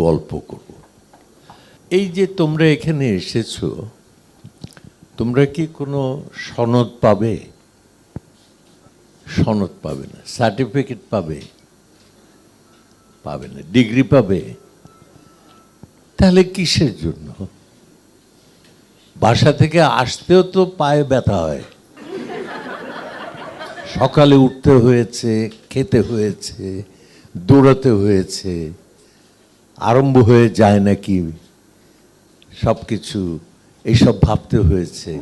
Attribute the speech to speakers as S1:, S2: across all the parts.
S1: গল্প করব। এই যে তোমরা এখানে এসেছ, তোমরা কি কোনো সনদ পাবে? সনদ পাবে না সার্টিফিকেট পাবে? পাবে না ডিগ্রি পাবে? তাহলে কিসের জন্য? বাসা থেকে আসতেও তো পায়ে ব্যথা হয়। সকালে উঠতে হয়েছে, খেতে হয়েছে, দৌড়াতে হয়েছে আরম্ভ হয়ে যায় নাকি? সব কিছু এইসব ভাবতে হয়েছে,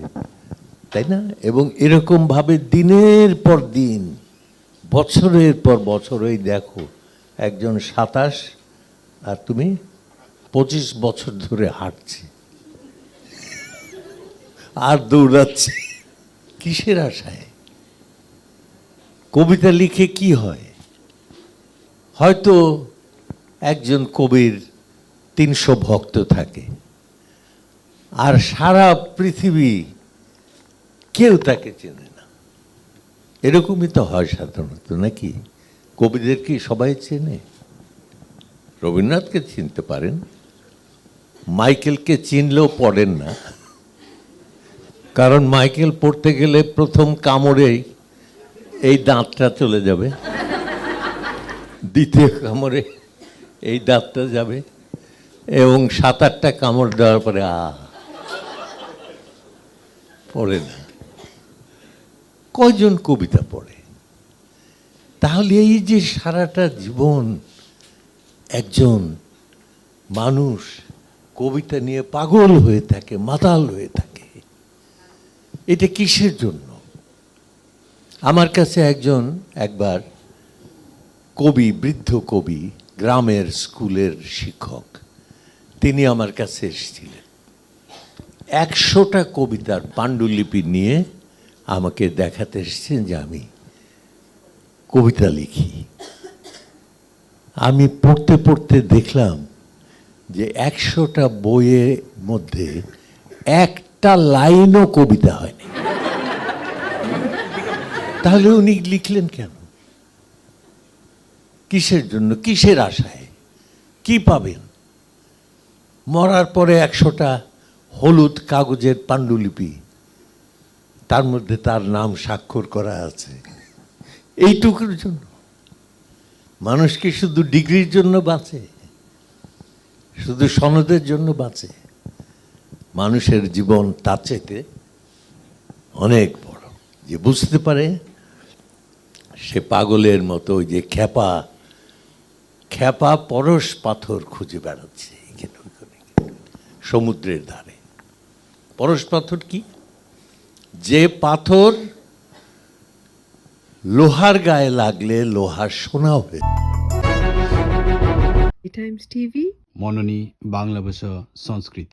S1: তাই না? এবং এরকমভাবে দিনের পর দিন, বছরের পর বছর ওই দেখো, একজন সাতাশ আর তুমি পঁচিশ বছর ধরে হাঁটছি। আর দৌড়াচ্ছি। কিসের আশায়? কবিতা লিখে কি হয়? হয়তো একজন কবির তিনশো ভক্ত থাকে। আর সারা পৃথিবী কেউ তাকে চেনে না। এরকমই তো হয় সাধারণত, নাকি? কবিদের কি সবাই চেনে? রবীন্দ্রনাথকে চিনতে পারেন। মাইকেলকে চিনলেও পড়েন না। কারণ মাইকেল পড়তে গেলে প্রথম কামড়েই এই দাঁতটা চলে যাবে। দ্বিতীয় কামড়ে এই দাঁতটা যাবে, এবং সাত আটটা কামড় দেওয়ার পরে, আ, পড়ে না। কয়জন কবিতা পড়ে? তাহলে এই যে সারাটা জীবন একজন মানুষ কবিতা নিয়ে পাগল হয়ে থাকে, মাতাল হয়ে থাকে, এটা কিসের জন্য? আমার কাছে একজন একবার কবি, বৃদ্ধ কবি গ্রামের স্কুলের শিক্ষক। তিনি আমার কাছে এসেছিলেন। একশোটা কবিতার পাণ্ডুলিপি নিয়ে আমাকে দেখাতে এসেছেন যে আমি কবিতা লিখি। আমি পড়তে পড়তে দেখলাম যে একশোটা বইয়ের মধ্যে একটা লাইনও কবিতা হয়নি। তাহলে উনি লিখলেন কেন? কিসের জন্য? কিসের আশায়? কি পাবেন? মরার পরে একশোটা হলুদ কাগজের পাণ্ডুলিপি। তার মধ্যে তার নাম স্বাক্ষর করা আছে। এইটুকুর জন্য। মানুষ কি শুধু ডিগ্রির জন্য বাঁচে? শুধু সনদের জন্য বাঁচে? মানুষের জীবন তার চাইতে অনেক বড়। যে বুঝতে পারে, সে পাগলের মতো ওই যে খ্যাপা খ্যাপা পরশ পাথর খুঁজে বেড়াচ্ছে এখানে সমুদ্রের ধারে। পরশ পাথর কি? যে পাথর লোহার গায়ে লাগলে লোহার সোনা হয়ে
S2: টাইমস টিভি
S3: মননী বাংলা ভাষা সংস্কৃত।